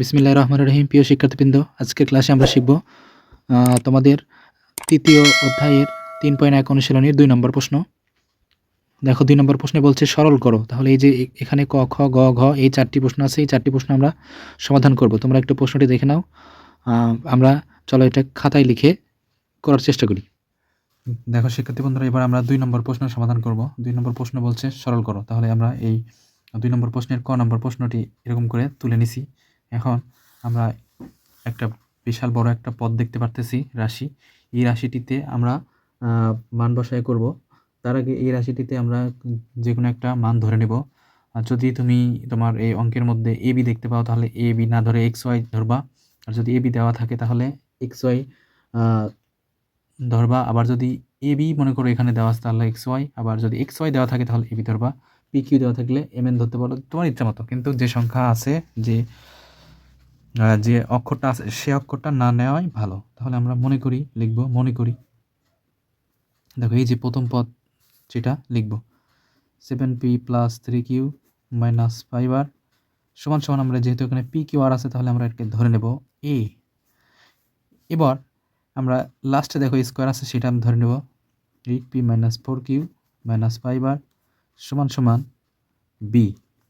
বিসমিল্লাহ রহমান রহিম। প্রিয় শিক্ষার্থীবৃন্দ, আজকের ক্লাসে আমরা শিখব তোমাদের তৃতীয় অধ্যায়ের তিন পয়েন্ট এক অনুশীলনীর দুই নম্বর প্রশ্ন। দেখো, দুই নম্বর প্রশ্নে বলছে, সরল করো। তাহলে এই যে এখানে ক, খ, গ, ঘ, এই চারটি প্রশ্ন আছে, এই চারটি প্রশ্ন আমরা সমাধান করব। তোমরা একটু প্রশ্নটি দেখে নাও। আমরা চলো এটা খাতায় লিখে করার চেষ্টা করি। দেখো শিক্ষার্থী বন্ধুরা এবার আমরা দুই নম্বর প্রশ্ন সমাধান করব। দুই নম্বর প্রশ্ন বলছে, সরল করো। তাহলে আমরা এই দুই নম্বর প্রশ্নের ক নম্বর প্রশ্নটি এরকম করে তুলে নিছি। এখন আমরা একটা বিশাল বড় একটা পদ দেখতে পারতেছি রাশি। এই রাশিটিতে আমরা মান বসায় করব। তার আগে এই রাশিটিতে আমরা যে কোনো একটা মান ধরে নেব। আর যদি তুমি তোমার এই অঙ্কের মধ্যে এ, বি দেখতে পাও, তাহলে এ, বি না ধরে এক্স, ওয়াই ধরবা। আর যদি এ, বি দেওয়া থাকে, তাহলে এক্স, ওয়াই ধরবা। আবার যদি এ, বি মনে করো এখানে দেওয়া আছে, তাহলে এক্স, ওয়াই। আবার যদি এক্স, ওয়াই দেওয়া থাকে, তাহলে এ, বি ধরবা। পি, কিউ দেওয়া থাকলে এম, এন ধরতে পারো, তোমার ইচ্ছা মতো। কিন্তু যে সংখ্যা আছে, যে যে অক্ষরটা আছে, সে অক্ষরটা না নেওয়াই ভালো। তাহলে আমরা মনে করি, লিখব, মনে করি। দেখো, এই যে প্রথম পদ যেটা, লিখব। Seven P plus three Q minus five R সমান সমান আমরা যেহেতু এখানে পি কিউ আর আছে, তাহলে আমরা এটাকে ধরে নেব এ এবার আমরা লাস্টে দেখো স্কোয়ার আছে, সেটা আমি ধরে নেব। Eight P minus four Q minus five R সমান সমান বি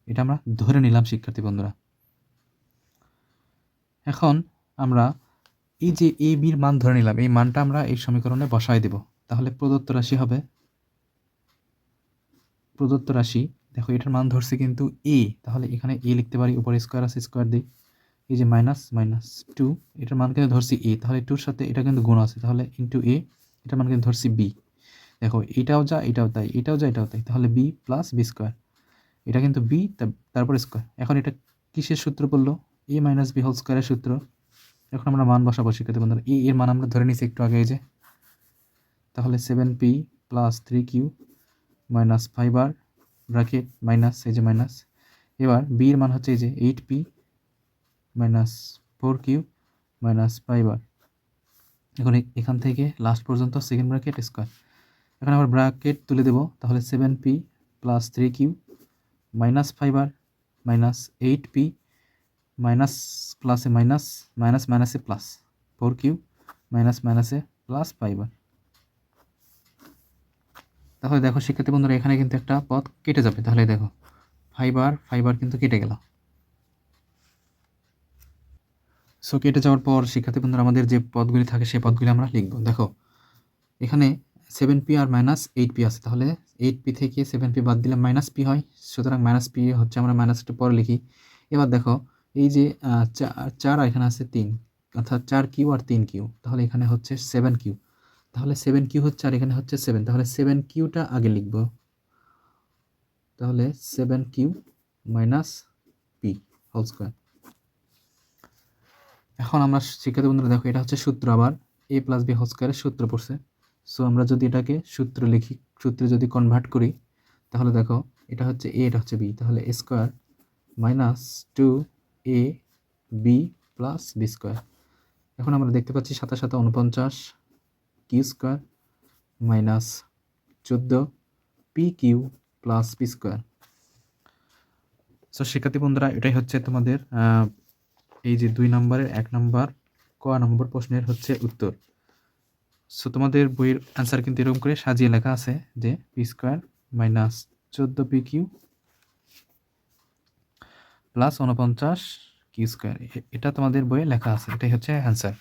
এটা আমরা ধরে নিলাম, শিক্ষার্থী বন্ধুরা। এখন আমরা এই যে এ বির মান ধরে নিলাম, এই মানটা আমরা এই সমীকরণে বসায় দেব। তাহলে প্রদত্ত রাশি হবে প্রদত্ত রাশি, দেখো এটার মান ধরছে কিন্তু এ তাহলে এখানে এ লিখতে পারি, উপরে স্কোয়ার আছে স্কোয়ার দিই। এই যে মাইনাস মাইনাস টু এটার মান কিন্তু ধরছি এ তাহলে টুর সাথে এটা কিন্তু গুণ আছে, তাহলে ইন্টু এ এটার মান কিন্তু ধরছি বি দেখো এটাও যা, এটাও তাই, এটাও যা, এটাও তাই, তাহলে বি প্লাস বি স্কোয়ার এটা কিন্তু বি তারপর স্কোয়ার এখন এটা কিসের সূত্র পড়ল এ মাইনাস বি হোল স্কোয়ারের সূত্র। এখন আমরা মান বসাবো শিক্ষার্থী বন্ধুরা। এ এর মান আমরা ধরে নিছি একটু আগে যে। তাহলে seven P plus three Q minus five R bracket minus এই যে মাইনাস এবার বি এর মান হচ্ছে এই যে eight P minus four Q minus five R এখন এখান থেকে লাস্ট পর্যন্ত সেকেন্ড ব্র্যাকেট স্কোয়ার এখন আবার ব্র্যাকেট তুলে দেবো। তাহলে seven P plus three Q minus five R minus eight P minus প্লাসে মাইনাস মাইনাস মাইনাসে প্লাস ফোর কিউ, মাইনাস মাইনাসে প্লাস আর তাহলে দেখো, শিক্ষার্থী বন্ধুরা, এখানে কিন্তু একটা পথ কেটে যাবে। তাহলে দেখো ফাইবার ফাইবার কিন্তু কেটে গেল। সো কেটে যাওয়ার পর শিক্ষার্থী বন্ধুরা, আমাদের যে পদগুলি থাকে, সেই পদগুলি আমরা লিখব। দেখো, এখানে সেভেন পি আর মাইনাস এইট পি আছে। তাহলে এইট পি থেকে সেভেন পি বাদ দিলে মাইনাস পি হয়। সুতরাং মাইনাস পি হচ্ছে আমরা মাইনাসটা পরে লিখি। এবার দেখো এই যে চার এখানে আছে তিন, অর্থাৎ চার কিউ আর তিন কিউ, তাহলে এখানে হচ্ছে সেভেন কিউ। তাহলে সেভেন কিউ হচ্ছে, আর এখানে হচ্ছে সেভেন, তাহলে সেভেন কিউটা আগে লিখব। তাহলে seven q minus p whole square. এখন আমরা শিক্ষার্থী বন্ধুরা, দেখো এটা হচ্ছে সূত্র আবার, এ প্লাস বি হোল স্কোয়ারের সূত্র পড়ছে। সো আমরা যদি এটাকে সূত্র লিখি, সূত্রে যদি কনভার্ট করি, তাহলে দেখো এটা হচ্ছে এ, এটা হচ্ছে বি, তাহলে a square minus two a b plus b square এখন আমরা দেখতে পাচ্ছি সাথে সাথে উনপঞ্চাশ কিউ স্কোয়ার মাইনাস চোদ্দ p q plus p square so শিক্ষার্থী বন্ধুরা, এটাই হচ্ছে তোমাদের এই যে দুই নম্বরের, এক নম্বর, ক নম্বর প্রশ্নের হচ্ছে উত্তর। সো তোমাদের বইয়ের অ্যান্সার কিন্তু এরকম করে সাজিয়ে লেখা আছে যে পি স্কোয়ার মাইনাস চোদ্দ পি কিউ প্লাস উনপঞ্চাশ কিউ স্কোয়ার এটা তোমাদের বইয়ে লেখা আছে, এটাই হচ্ছে অ্যান্সার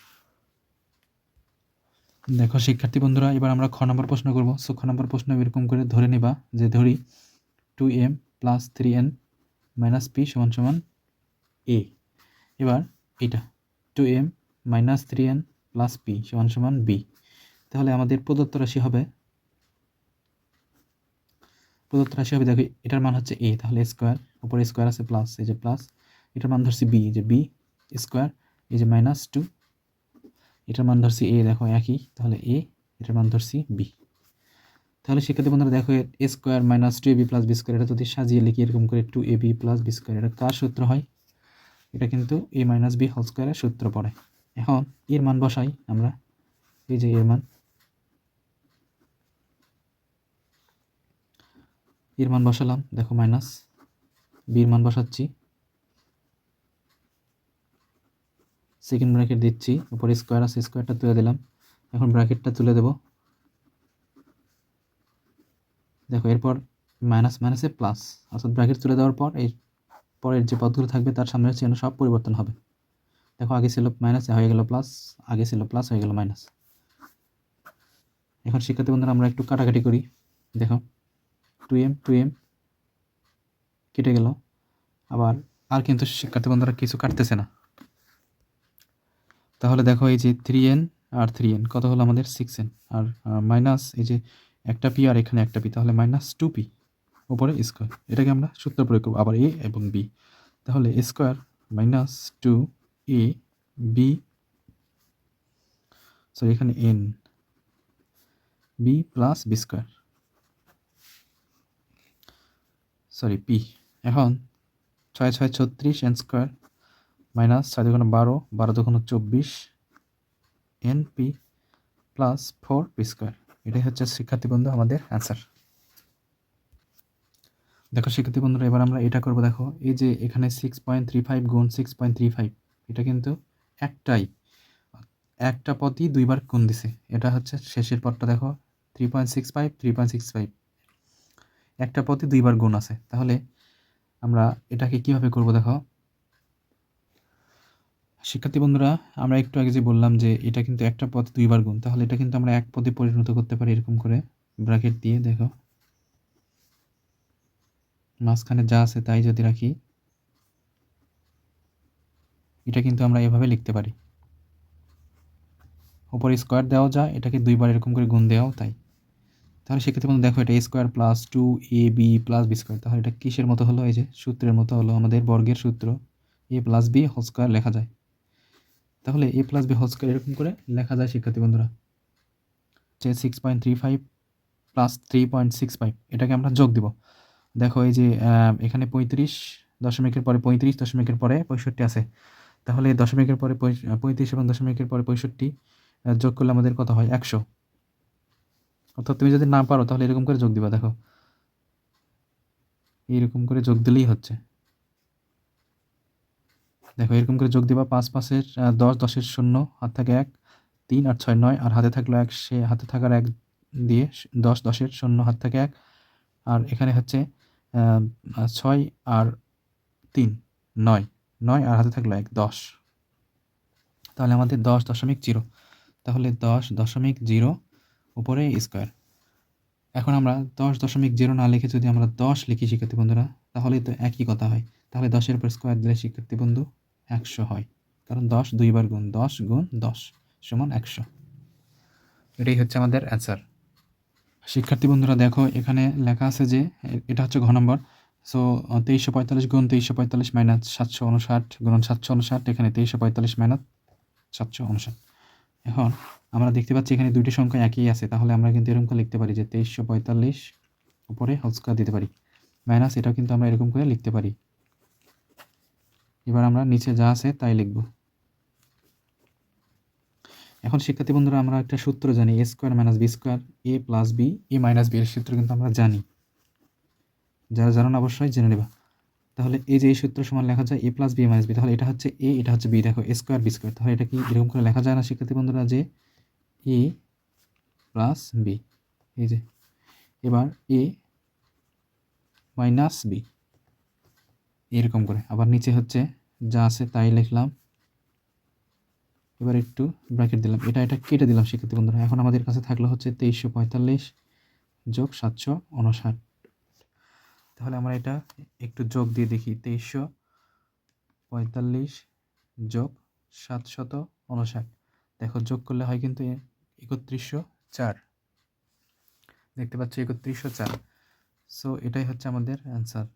দেখো শিক্ষার্থী বন্ধুরা, এবার আমরা খ নম্বর প্রশ্ন করব। সো খ নম্বর প্রশ্ন এরকম করে ধরে নিবা যে ধরি two m plus three n minus p সমান সমান এ এবার এটা two m minus three n plus p সমান সমান বি তাহলে আমাদের প্রদত্ত রাশি হবে প্রদত্ত রাশি হবে, দেখো এটার মান হচ্ছে এ তাহলে স্কোয়ার উপরে স্কোয়ার আছে প্লাস এই যে প্লাস এটার মান ধরছি বি যে বি স্কোয়ার এই যে মাইনাস টু এটার মান ধরছি এ দেখো একই, তাহলে এ এটার মান ধরছি বি তাহলে শিক্ষার্থী বন্ধুরা দেখো a square minus two a b plus b square এটা যদি সাজিয়ে লিখি এরকম করে two a b plus b square এটা কার সূত্র হয়? এটা কিন্তু এ মাইনাস বি হোল স্কোয়ারের সূত্র পড়ে। এখন এর মান বসাই আমরা, এই যে এর মান। এর মান বসালাম, দেখো মাইনাস বির মান বসাচ্ছি। সেকেন্ড ব্র্যাকেট দিচ্ছি, উপরে স্কোয়ার আছে স্কোয়ারটা তুলে দিলাম। এখন ব্র্যাকেটটা তুলে দেব। দেখো, এরপর মাইনাস মাইনাসে প্লাস অর্থাৎ ব্র্যাকেট তুলে দেওয়ার পর এই পরের যে পদগুলো থাকবে, তার সামনের চিহ্ন সব পরিবর্তন হবে। দেখো, আগে ছিল মাইনাস হয়ে গেল প্লাস আগে ছিল প্লাস হয়ে গেল মাইনাস এখন শিক্ষার্থী বন্ধুরা, আমরা একটু কাটাকাটি করি। দেখো। টু এম টু এম কেটে গেল। আবার আর কিন্তু শিক্ষার্থী বন্ধুরা কিছু কাটতেছে না। তাহলে দেখো এই যে থ্রি এন আর থ্রি এন কত হলো আমাদের? সিক্স এন আর মাইনাস এই যে একটা পি আর এখানে একটা পি তাহলে মাইনাস টু পি উপরে স্কোয়ার এটাকে আমরা সূত্র প্রয়োগ করব আবার এ এবং বি তাহলে square minus two a b sorry এখানে n b plus b square sorry p এখন ছয় ছয় ছত্রিশ এন স্কোয়ার মাইনাস ছয় দুগুণ বারো বারো দুগুণ চব্বিশ n p plus four p square এটাই হচ্ছে শিক্ষার্থী বন্ধু আমাদের অ্যান্সার দেখো শিক্ষার্থী বন্ধুরা, এবার আমরা এটা করব, দেখো, এই যে এখানে সিক্স পয়েন্ট থ্রি ফাইভ গুণ সিক্স পয়েন্ট থ্রি ফাইভ এটা কিন্তু একটাই। একটা পদই দুইবার গুণ দিছে। এটা হচ্ছে শেষের পদটা, দেখো three point six five three point six five একটা পদই দুইবার গুণ আছে। তাহলে আমরা এটাকে কীভাবে করব দেখো? শিক্ষার্থী বন্ধুরা, আমরা একটু আগে যে বললাম যে এটা কিন্তু একটা পদ দুইবার গুণ, তাহলে এটা কিন্তু আমরা এক পদে পরিণত করতে পারি এরকম করে ব্র্যাকেট দিয়ে, দেখো। মাঝখানে যা আছে তাই যদি রাখি, এটা কিন্তু আমরা এভাবে লিখতে পারি। উপরে স্কোয়ার দেওয়া যায় এটাকে দুইবার এরকম করে গুণ দেওয়াও তাই। তাহলে সেক্ষেত্রে বন্ধু দেখো এটা a square plus two a b plus b square তাহলে এটা কিসের মতো হলো? এই যে সূত্রের মতো হলো আমাদের বর্গের সূত্র a plus b whole square লেখা যায়। তাহলে a plus b whole square এরকম করে লেখা যায় শিক্ষার্থী বন্ধুরা। যে six point three five plus three point six five এটাকে আমরা যোগ দিব। দেখো এই যে এখানে পঁয়ত্রিশ দশমিকের পরে পঁয়ত্রিশ, দশমিকের পরে পঁয়ষট্টি আছে। তাহলে দশমিকের পরে পঁয়ত্রিশ এবং দশমিকের পরে পঁয়ষট্টি যোগ করলে আমাদের কত হয়? একশো। অর্থাৎ তুমি যদি না পারো, তাহলে এরকম করে যোগ দিবা, দেখো। এইরকম করে যোগ দিলেই হচ্ছে। দেখো, এরকম করে যোগ দিবা, পাঁচ পাঁচের দশ, দশের শূন্য, হাত থাকে এক, তিন আর ছয় নয়, আর হাতে থাকল এক, সে হাতে থাকার এক দিয়ে দশ, দশের শূন্য, হাত থাকে এক, আর এখানে হচ্ছে ছয় আর তিন, নয় নয় আর হাতে থাকল এক, দশ। তাহলে আমাদের দশ দশমিক জিরো। তাহলে দশ দশমিক জিরো উপরে স্কোয়ার। এখন আমরা দশ দশমিক জিরো না লিখে যদি আমরা দশ লিখি, শিক্ষার্থী বন্ধুরা, তাহলেই তো একই কথা হয়। তাহলে দশের উপর স্কোয়ার দিলে শিক্ষার্থী বন্ধু একশো হয়। কারণ দশ দুইবার গুণ দশ গুণ দশ সমান একশো। এটাই হচ্ছে আমাদের অ্যান্সার শিক্ষার্থী বন্ধুরা, দেখো এখানে লেখা আছে যে, এটা হচ্ছে ঘ নম্বর। সো তেইশশো পঁয়তাল্লিশ গুণ তেইশশো পঁয়তাল্লিশ মাইনাস সাতশো উনষাট গুণ সাতশো উনষাট, এখানে তেইশশো পঁয়তাল্লিশ মাইনাস সাতশো উনষাট। এখন আমরা দেখতে পাচ্ছি এখানে দুইটি সংখ্যা একই আছে, তাহলে আমরা কিন্তু এরকম করে লিখতে পারি যে তেইশশো পঁয়তাল্লিশ উপরে হোল দিতে পারি। মাইনাস এটাও কিন্তু আমরা এরকম করে লিখতে পারি। এবার আমরা নিচে যা আছে তাই লিখব। এখন শিক্ষার্থী বন্ধুরা, আমরা একটা সূত্র জানি a square minus b square a plus b a minus b এর সূত্র কিন্তু আমরা জানি। যারা জানেন অবশ্যই জেনে নেবা। তাহলে এই যে এই সূত্র সমান লেখা যায় a plus b minus b তাহলে এটা হচ্ছে এ এটা হচ্ছে বি দেখো এ স্কোয়ার বি স্কোয়ার তাহলে এটা কি এরকম করে লেখা যায় না শিক্ষার্থী বন্ধুরা যে এ প্লাস বি এই যে, এবার এ মাইনাস বি এরকম করে, আবার নিচে হচ্ছে যা আছে তাই লিখলাম, এবার একটু ব্র্যাকেট দিলাম, এটা এটা কেটে দিলাম শিক্ষার্থী বন্ধুরা, এখন আমাদের কাছে থাকল হচ্ছে তেইশশো পঁয়তাল্লিশ যোগ সাতশো উনষাট তাহলে আমরা এটা একটু যোগ দিয়ে দেখি। তেইশশো পঁয়তাল্লিশ যোগ সাতশত উনষাট দেখো, যোগ করলে হয় কিন্তু একত্রিশশো চার। দেখতে পাচ্ছি, একত্রিশশো চার। সো এটাই হচ্ছে আমাদের অ্যান্সার